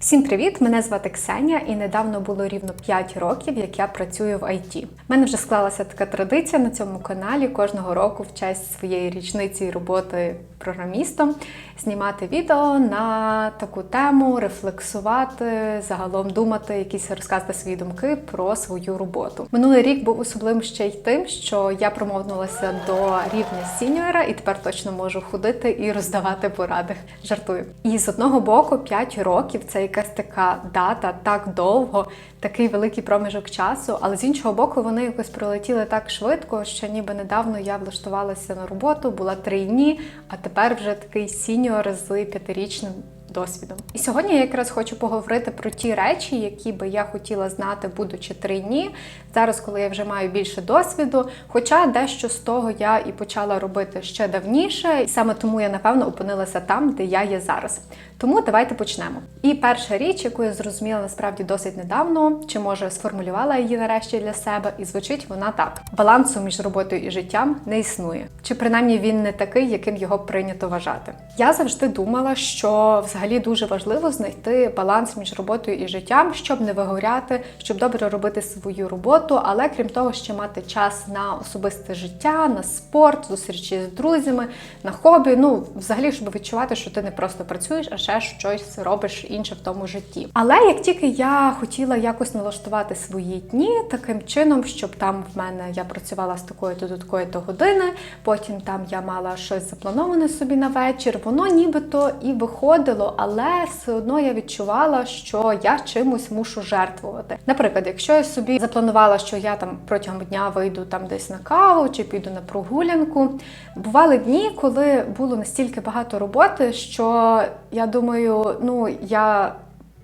Всім привіт! Мене звати Ксеня, і недавно було рівно 5 років, як я працюю в ІТ. У мене вже склалася така традиція на цьому каналі кожного року в честь своєї річниці роботи програмістом знімати відео на таку тему, рефлексувати, загалом думати, якісь розказати свої думки про свою роботу. Минулий рік був особливим ще й тим, що я промовнулася до рівня сіньора і тепер точно можу ходити і роздавати поради. Жартую. І з одного боку, 5 років це якась така дата, так довго, такий великий проміжок часу. Але з іншого боку, вони якось пролетіли так швидко, що ніби недавно я влаштувалася на роботу, була три дні, а тепер вже такий сіньор з п'ятирічним досвідом. І сьогодні я якраз хочу поговорити про ті речі, які би я хотіла знати, будучи трійні. Зараз, коли я вже маю більше досвіду, хоча дещо з того я і почала робити ще давніше, і саме тому я напевно опинилася там, де я є зараз. Тому давайте почнемо. І перша річ, яку я зрозуміла насправді досить недавно, чи може сформулювала її нарешті для себе, і звучить вона так: балансу між роботою і життям не існує, чи принаймні він не такий, яким його прийнято вважати. Я завжди думала, що взагалі дуже важливо знайти баланс між роботою і життям, щоб не вигоряти, щоб добре робити свою роботу, але крім того, ще мати час на особисте життя, на спорт, зустрічі з друзями, на хобі. Ну, взагалі, щоб відчувати, що ти не просто працюєш, а ще щось робиш інше в тому житті. Але як тільки я хотіла якось налаштувати свої дні таким чином, щоб там в мене я працювала з такої до такої то години, потім там я мала щось заплановане собі на вечір, воно нібито і виходило, але все одно я відчувала, що я чимось мушу жертвувати. Наприклад, якщо я собі запланувала, що я там протягом дня вийду там десь на каву чи піду на прогулянку, бували дні, коли було настільки багато роботи, що я думаю, ну я.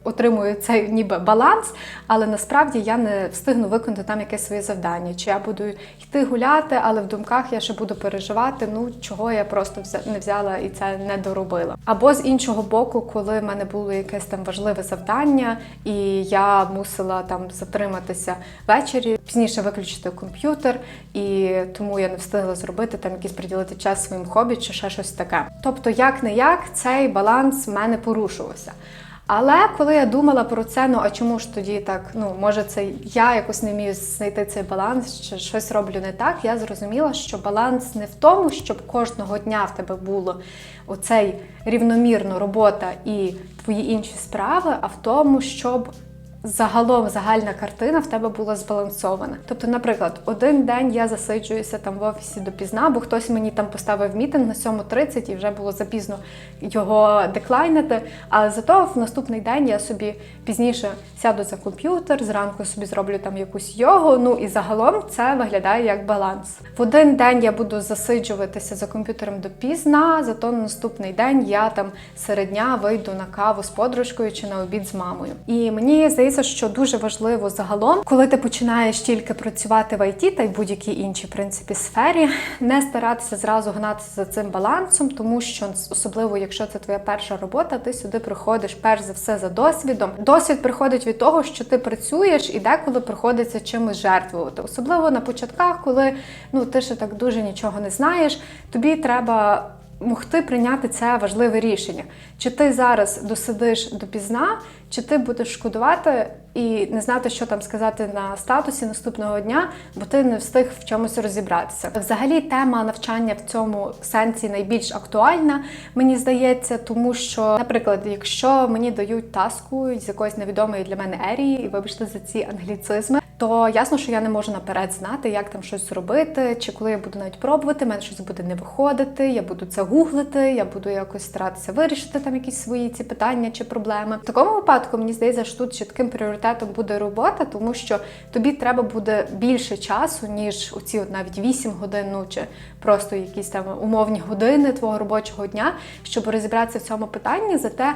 Отримую цей ніби баланс, але насправді я не встигну виконати там якесь своє завдання. Чи я буду йти гуляти, але в думках я ще буду переживати, ну чого я просто не взяла і це не доробила. Або з іншого боку, коли в мене було якесь там важливе завдання, і я мусила там затриматися ввечері, пізніше виключити комп'ютер, і тому я не встигла зробити там якийсь приділити час своїм хобі чи ще щось таке. Тобто, як не як, цей баланс в мене порушувався. Але коли я думала про це, ну а чому ж тоді так? Ну може, це я якось не вмію знайти цей баланс, чи щось роблю не так. Я зрозуміла, що баланс не в тому, щоб кожного дня в тебе було оцей рівномірно робота і твої інші справи, а в тому, щоб загалом загальна картина в тебе була збалансована. Тобто, наприклад, один день я засиджуюся там в офісі допізна, бо хтось мені там поставив мітинг на 7.30 і вже було запізно його деклайнити. Але зато в наступний день я собі пізніше сяду за комп'ютер, зранку собі зроблю там якусь йогу. Ну і загалом це виглядає як баланс. В один день я буду засиджуватися за комп'ютером допізна, зато на наступний день я там серед дня вийду на каву з подружкою чи на обід з мамою. І мені здається, що дуже важливо загалом, коли ти починаєш тільки працювати в ІТ та й будь-якій іншій в принципі сфері, не старатися зразу гнатися за цим балансом, тому що особливо, якщо це твоя перша робота, ти сюди приходиш перш за все за досвідом. Досвід приходить від того, що ти працюєш, і деколи приходиться чимось жертвувати. Особливо на початках, коли ну ти ще так дуже нічого не знаєш, тобі треба могти прийняти це важливе рішення. Чи ти зараз досидиш допізна, чи ти будеш шкодувати і не знати, що там сказати на статусі наступного дня, бо ти не встиг в чомусь розібратися. Взагалі, тема навчання в цьому сенсі найбільш актуальна, мені здається, тому що, наприклад, якщо мені дають таску з якоїсь невідомої для мене ерії, і вибачте за ці англіцизми, то ясно, що я не можу наперед знати, як там щось зробити, чи коли я буду навіть пробувати, мене щось буде не виходити, я буду це гуглити, я буду якось старатися вирішити там якісь свої ці питання чи проблеми. В такому випадку мені здається, що тут чітким пріоритетом буде робота, тому що тобі треба буде більше часу, ніж оці от навіть 8 годин, ну чи просто якісь там умовні години твого робочого дня, щоб розібратися в цьому питанні. Зате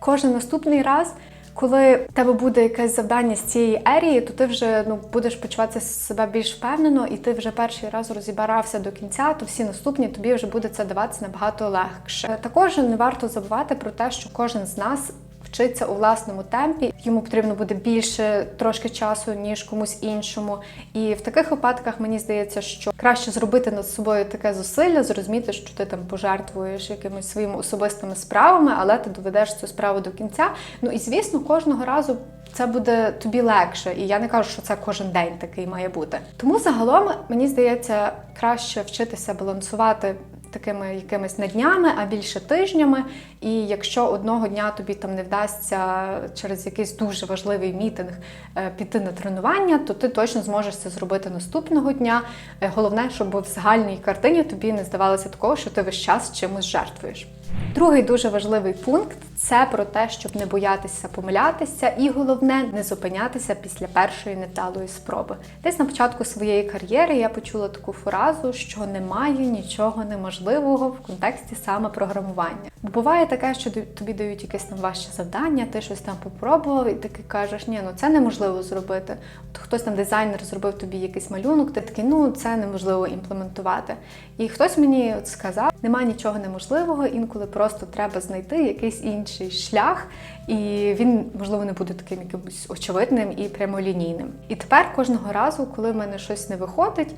кожен наступний раз. Коли в тебе буде якесь завдання з цієї ерії, то ти вже ну будеш почувати себе більш впевнено, і ти вже перший раз розібрався до кінця, то всі наступні тобі вже буде це даватися набагато легше. Також не варто забувати про те, що кожен з нас вчиться у власному темпі. Йому потрібно буде більше трошки часу, ніж комусь іншому. І в таких випадках мені здається, що краще зробити над собою таке зусилля, зрозуміти, що ти там пожертвуєш якимись своїми особистими справами, але ти доведеш цю справу до кінця. Ну і звісно, кожного разу. Це буде тобі легше, і я не кажу, що це кожен день такий має бути. Тому загалом мені здається краще вчитися балансувати такими якимись не днями, а більше тижнями. І якщо одного дня тобі там не вдасться через якийсь дуже важливий мітинг е, піти на тренування, то ти точно зможеш це зробити наступного дня. Е, Головне, щоб в загальній картині тобі не здавалося такого, що ти весь час чимось жертвуєш. Другий дуже важливий пункт це про те, щоб не боятися помилятися, і головне не зупинятися після першої невдалої спроби. Десь на початку своєї кар'єри я почула таку фразу, що немає нічого неможливого в контексті саме програмування. Бо буває таке, що тобі дають якесь там важче завдання, ти щось там попробував, і таки кажеш, ні, ну це неможливо зробити. От хтось там дизайнер зробив тобі якийсь малюнок, ти такий, ну це неможливо імплементувати. І хтось мені от сказав, немає нічого неможливого, інколи просто треба знайти якийсь інший шлях, і він, можливо, не буде таким якимось очевидним і прямолінійним. І тепер кожного разу, коли в мене щось не виходить,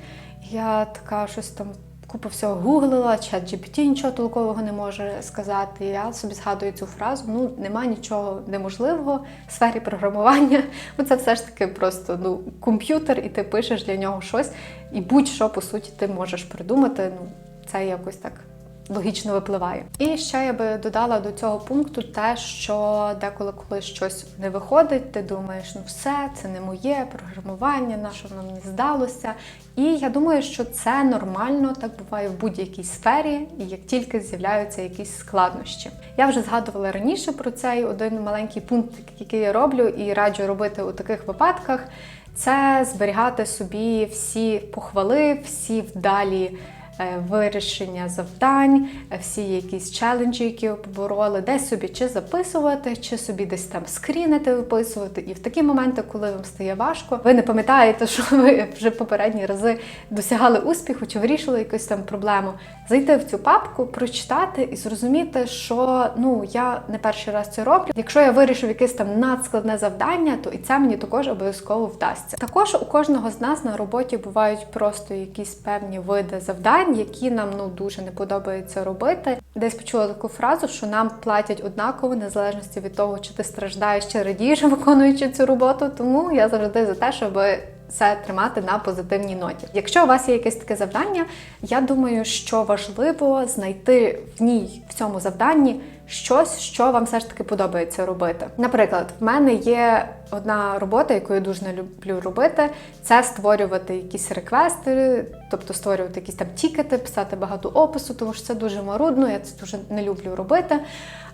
я така щось там. Купу всього гуглила, чат GPT нічого толкового не може сказати. Я собі згадую цю фразу: ну нема нічого неможливого в сфері програмування, бо це все ж таки просто ну, комп'ютер, і ти пишеш для нього щось, і будь-що по суті ти можеш придумати. Ну, це якось так логічно випливає. І ще я би додала до цього пункту те, що деколи, коли щось не виходить, ти думаєш, ну все, це не моє програмування, на що воно мені здалося. І я думаю, що це нормально, так буває в будь-якій сфері, і як тільки з'являються якісь складнощі. Я вже згадувала раніше про цей один маленький пункт, який я роблю, і раджу робити у таких випадках. Це зберігати собі всі похвали, всі вдалі вирішення завдань, всі якісь челенджі, які побороли, десь собі чи записувати, чи собі десь там скрінити, виписувати. І в такі моменти, коли вам стає важко, ви не пам'ятаєте, що ви вже попередні рази досягали успіху чи вирішили якусь там проблему. Зайти в цю папку, прочитати і зрозуміти, що ну я не перший раз це роблю. Якщо я вирішив якесь там надскладне завдання, то і це мені також обов'язково вдасться. Також у кожного з нас на роботі бувають просто якісь певні види завдань, які нам ну дуже не подобається робити. Десь почула таку фразу, що нам платять однаково, незалежності від того, чи ти страждаєш, чи радієш, виконуючи цю роботу. Тому я завжди за те, щоб це тримати на позитивній ноті. Якщо у вас є якесь таке завдання, я думаю, що важливо знайти в ній в цьому завданні щось, що вам все ж таки подобається робити. Наприклад, в мене є одна робота, яку я дуже не люблю робити, це створювати якісь реквести, тобто створювати якісь там тікети, писати багато опису, тому що це дуже марудно, я це дуже не люблю робити.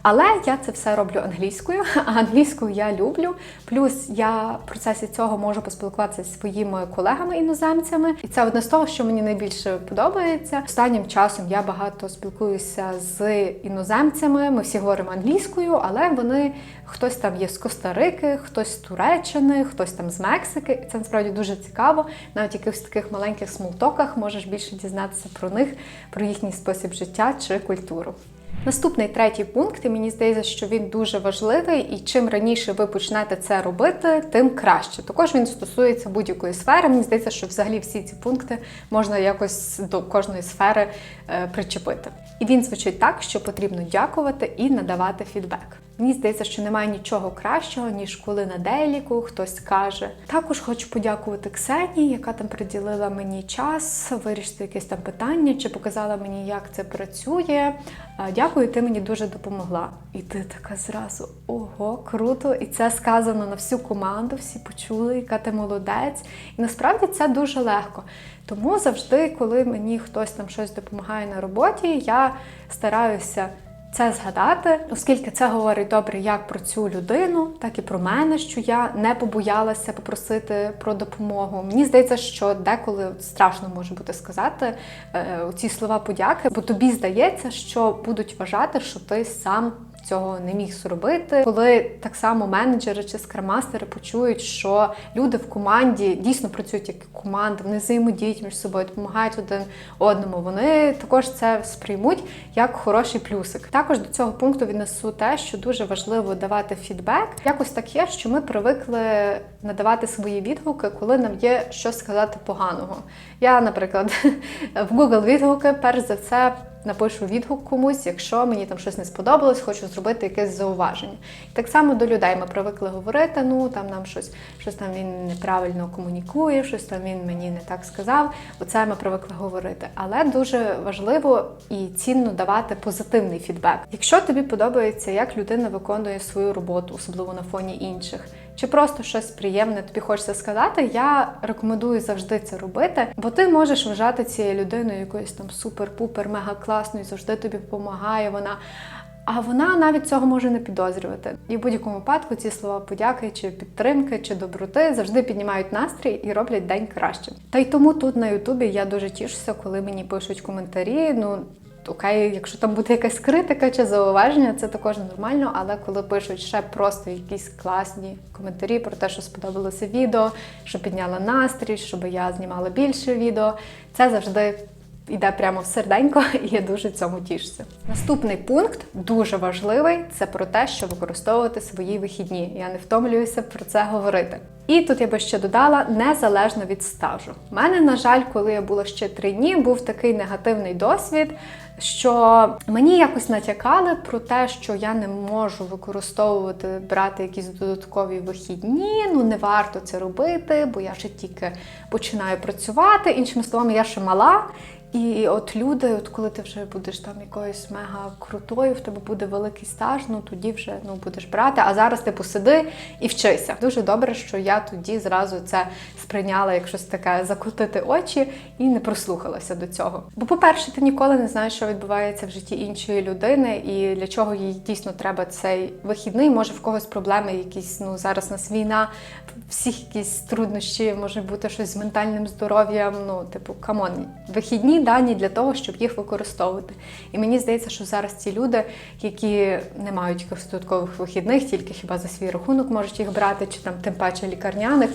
Але я це все роблю англійською, а англійську я люблю. Плюс я в процесі цього можу поспілкуватися зі своїми колегами-іноземцями, і це одне з того, що мені найбільше подобається. Останнім часом я багато спілкуюся з іноземцями. Ми всі говоримо англійською, але вони хтось там є з Коста-Рики, хтось з Туреччини, хтось там з Мексики. І це насправді дуже цікаво. Навіть якихось таких маленьких смолтоках можеш більше дізнатися про них, про їхній спосіб життя чи культуру. Наступний третій пункт, і мені здається, що він дуже важливий, і чим раніше ви почнете це робити, тим краще. Також він стосується будь-якої сфери. Мені здається, що взагалі всі ці пункти можна якось до кожної сфери е, причепити. І він звучить так, що потрібно дякувати і надавати фідбек. Мені здається, що немає нічого кращого, ніж коли на дейліку хтось каже. Також хочу подякувати Ксенії, яка там приділила мені час вирішити якесь там питання, чи показала мені, як це працює. Дякую, ти мені дуже допомогла. І ти така зразу ого, круто! І це сказано на всю команду, всі почули, яка ти молодець. І насправді це дуже легко. Тому завжди, коли мені хтось там щось допомагає на роботі, я стараюся це згадати, оскільки це говорить добре як про цю людину, так і про мене, що я не побоялася попросити про допомогу. Мені здається, що деколи страшно може бути сказати е, ці слова подяки, бо тобі здається, що будуть вважати, що ти сам цього не міг зробити. Коли так само менеджери чи скрамастери почують, що люди в команді дійсно працюють як команда, вони взаємодіють між собою, допомагають один одному. Вони також це сприймуть як хороший плюсик. Також до цього пункту віднесу те, що дуже важливо давати фідбек. Якось так є, що ми привикли надавати свої відгуки, коли нам є що сказати поганого. Я, наприклад, в Google відгуки перш за все напишу відгук комусь, якщо мені там щось не сподобалось, хочу зробити якесь зауваження. І так само до людей ми привикли говорити, ну там нам щось, щось там він неправильно комунікує, щось там він мені не так сказав. Оце ми привикли говорити. Але дуже важливо і цінно давати позитивний фідбек. Якщо тобі подобається, як людина виконує свою роботу, особливо на фоні інших. Чи просто щось приємне тобі хочеться сказати, я рекомендую завжди це робити, бо ти можеш вважати цією людиною якоюсь там супер-пупер, мега класною, завжди тобі допомагає вона. А вона навіть цього може не підозрювати. І в будь-якому випадку ці слова подяки, чи підтримки, чи доброти завжди піднімають настрій і роблять день краще. Та й тому тут на Ютубі я дуже тішуся, коли мені пишуть коментарі. Ну окей, якщо там буде якась критика чи зауваження, це також нормально. Але коли пишуть ще просто якісь класні коментарі про те, що сподобалося відео, що підняла настрій, щоб я знімала більше відео, це завжди. Йде прямо в серденько, і я дуже цьому тішуся. Наступний пункт дуже важливий це про те, що використовувати свої вихідні. Я не втомлююся про це говорити. І тут я би ще додала незалежно від стажу. У мене, на жаль, коли я була ще три дні, був такий негативний досвід, що мені якось натякали про те, що я не можу використовувати, брати якісь додаткові вихідні. Ну не варто це робити, бо я ще тільки починаю працювати. Іншими словами, я ще мала. І от люди, от коли ти вже будеш там якоюсь мега крутою, в тебе буде великий стаж, ну тоді вже ну будеш брати. А зараз ти посиди і вчися. Дуже добре, що я тоді зразу це сприйняла як щось таке закотити очі і не прослухалася до цього. Бо, по-перше, ти ніколи не знаєш, що відбувається в житті іншої людини, і для чого їй дійсно треба цей вихідний. Може в когось проблеми, якісь ну зараз нас війна, всіх якісь труднощі, може бути щось з ментальним здоров'ям. Ну, типу, камон, вихідні дані для того, щоб їх використовувати. І мені здається, що зараз ці люди, які не мають якихось додаткових вихідних, тільки хіба за свій рахунок можуть їх брати, чи там тим паче лікарняних,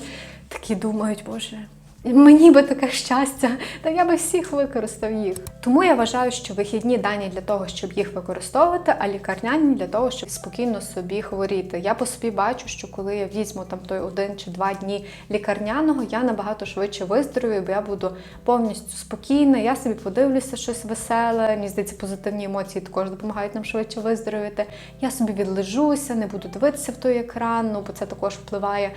такі думають, боже. Мені би таке щастя, та я би всіх використав їх. Тому я вважаю, що вихідні дані для того, щоб їх використовувати, а лікарняні для того, щоб спокійно собі хворіти. Я по собі бачу, що коли я візьму там той один чи два дні лікарняного, я набагато швидше виздоровію, бо я буду повністю спокійна. Я собі подивлюся щось веселе. Мені здається, позитивні емоції також допомагають нам швидше виздоровіти. Я собі відлежуся, не буду дивитися в той екран, ну бо це також впливає.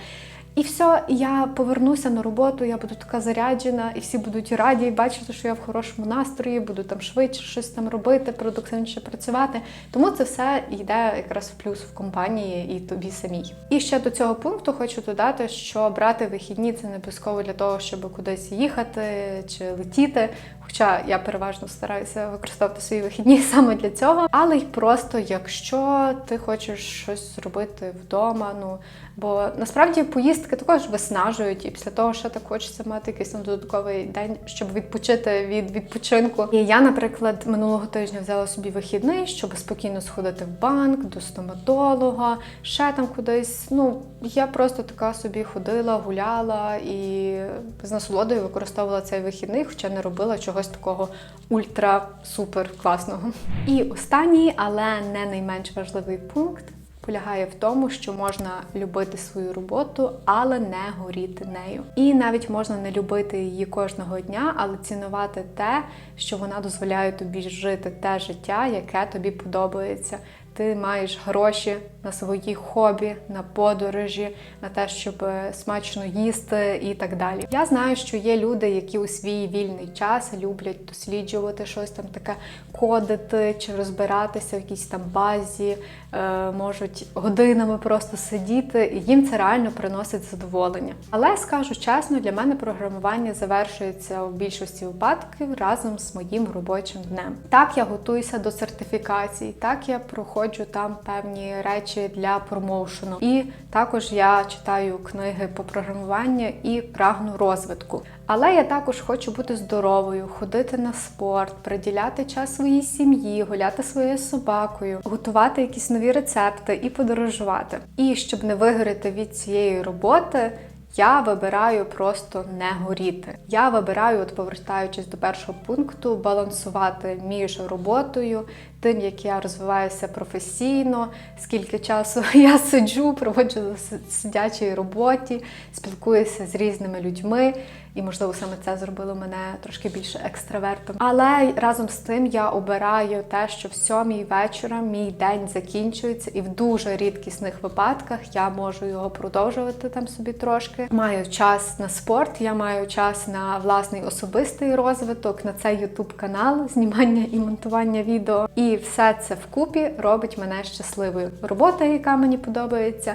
І все, я повернуся на роботу, я буду така заряджена, і всі будуть раді бачити, що я в хорошому настрої, буду там швидше щось там робити, продуктивніше працювати. Тому це все йде якраз в плюс в компанії і тобі самій. І ще до цього пункту хочу додати, що брати вихідні це не обов'язково для того, щоб кудись їхати чи летіти. Хоча я переважно стараюся використовувати свої вихідні саме для цього, але й просто якщо ти хочеш щось зробити вдома, ну бо насправді поїздки також виснажують, і після того, що так хочеться мати якийсь там додатковий день, щоб відпочити від відпочинку. І я, наприклад, минулого тижня взяла собі вихідний, щоб спокійно сходити в банк, до стоматолога, ще там кудись. Ну я просто така собі ходила, гуляла і з насолодою використовувала цей вихідний, хоча не робила чогось такого ультра-супер класного. І останній, але не найменш важливий пункт. Полягає в тому, що можна любити свою роботу, але не горіти нею. І навіть можна не любити її кожного дня, але цінувати те, що вона дозволяє тобі жити те життя, яке тобі подобається. Ти маєш гроші на свої хобі, на подорожі, на те, щоб смачно їсти і так далі. Я знаю, що є люди, які у свій вільний час люблять досліджувати щось там таке, кодити чи розбиратися в якійсь там базі, е, можуть годинами просто сидіти, і їм це реально приносить задоволення. Але скажу чесно, для мене програмування завершується в більшості випадків разом з моїм робочим днем. Так я готуюся до сертифікацій, так я проходжу знаходжу там певні речі для промоушену. І також я читаю книги по програмуванню і прагну розвитку. Але я також хочу бути здоровою, ходити на спорт, приділяти час своїй сім'ї, гуляти своєю собакою, готувати якісь нові рецепти і подорожувати. І щоб не вигоріти від цієї роботи. Я вибираю просто не горіти. Я вибираю, от повертаючись до першого пункту, балансувати між роботою, тим, як я розвиваюся професійно, скільки часу я сиджу, проводжу на сидячій роботі, спілкуюся з різними людьми. І, можливо, саме це зробило мене трошки більше екстравертом. Але разом з тим я обираю те, що в сьомій вечора мій день закінчується, і в дуже рідкісних випадках я можу його продовжувати там собі трошки. Маю час на спорт, я маю час на власний особистий розвиток, на цей ютуб канал, знімання і монтування відео. І все це вкупі робить мене щасливою. Робота, яка мені подобається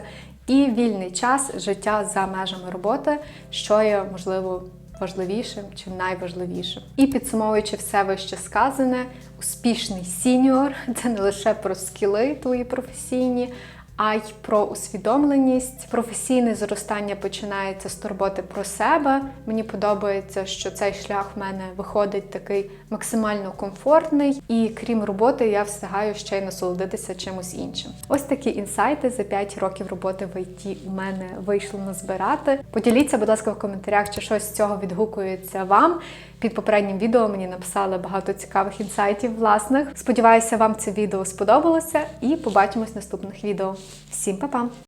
і вільний час життя за межами роботи, що є можливо важливішим чи найважливішим. І підсумовуючи все вище сказане, успішний сіньор це не лише про скіли твої професійні. А й про усвідомленість, професійне зростання починається з турботи про себе. Мені подобається, що цей шлях в мене виходить такий максимально комфортний, і крім роботи, я встигаю ще й насолодитися чимось іншим. Ось такі інсайти за 5 років роботи в ІТ у мене вийшло назбирати. Поділіться, будь ласка, в коментарях, чи щось з цього відгукується вам. Під попереднім відео мені написали багато цікавих інсайтів власних. Сподіваюся, вам це відео сподобалося, і побачимось в наступних відео. Всім па-па!